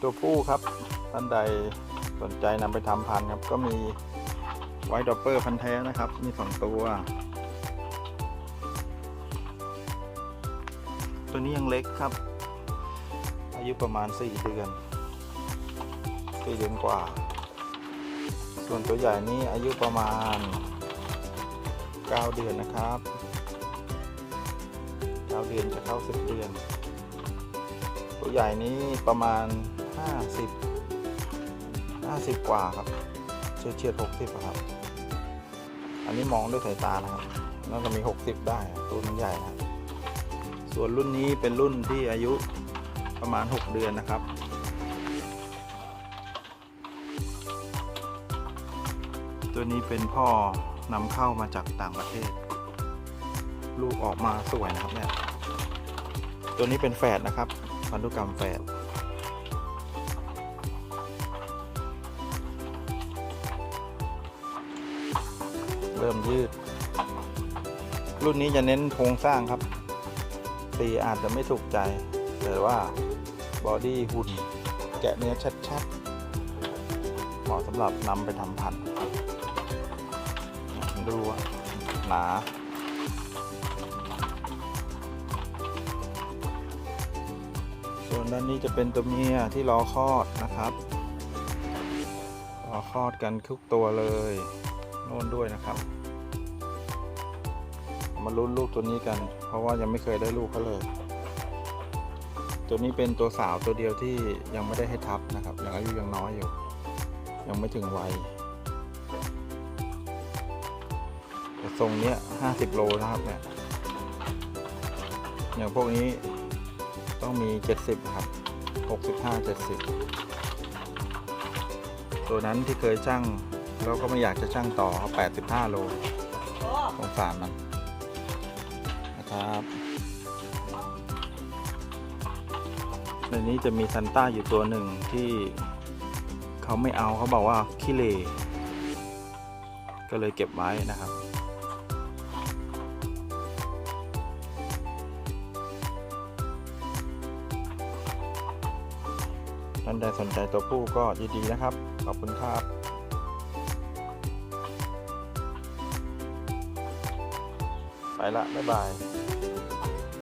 ตัวผู้ครับท่านใดสนใจนำไปทำพันธุ์ครับ ก็มีไวท์ดอปเปอร์พันธุ์แท้นะครับ มีสองตัว ตัวนี้ยังเล็กครับ อายุประมาณ 4 เดือน4เดือนกว่า ส่วนตัวใหญ่นี่อายุประมาณ 9 เดือนนะครับ9เดือนจะเข้า 10 เดือน ตัวใหญ่นี้ประมาณ 50 50 กว่าครับ เฉียดเฉียด60ครับ อันนี้มองด้วยสายตานะครับน่าจะมี 60 ได้ตัวมันใหญ่นะครับส่วนรุ่นนี้เป็นรุ่นที่อายุประมาณ 6 เดือนนะครับตัวนี้เป็นพ่อนำเข้ามาจากต่างประเทศ ลูกออกมาสวยนะครับเนี่ย ตัวนี้เป็นแฝดนะครับพันธุกรรมแฝด เริ่มยืด รุ่นนี้จะเน้นโครงสร้างครับสีอาจจะไม่ถูกใจ แต่ว่าบอดี้หุ่นแกะเนื้อชัดๆเหมาะสำหรับนำไปทำพันธุ์ดูหนาส่วนด้านนี้จะเป็นตัวเมียที่รอคลอดนะครับ รอคลอดกันทุกตัวเลย โน่นด้วยนะครับ มาลุ้นลูกตัวนี้กัน เพราะว่ายังไม่เคยได้ลูกเขาเลย ตัวนี้เป็นตัวสาวตัวเดียวที่ยังไม่ได้ให้ทับนะครับยังอายุยังน้อยอยู่ ยังไม่ถึงวัยแต่ทรงเนี้ยห้าสิบโลนะครับเนี่ยอย่างพวกนี้ต้องมีเจ็ดสิบครับหกสิบห้าเจ็ดสิบตัวนั้นที่เคยช่าง แล้วก็ไม่อยากจะช่างต่อแปดสิบห้าโลสงสารมันนะครับในนี้จะมีซันต้าอยู่ตัวหนึ่งที่เขาไม่เอาเขาบอกว่าขี้เลก็เลยเก็บไว้นะครับท่านใดสนใจตัวผู้ก็ยินดีนะครับ ขอบคุณครับ ละบ๊ายบาย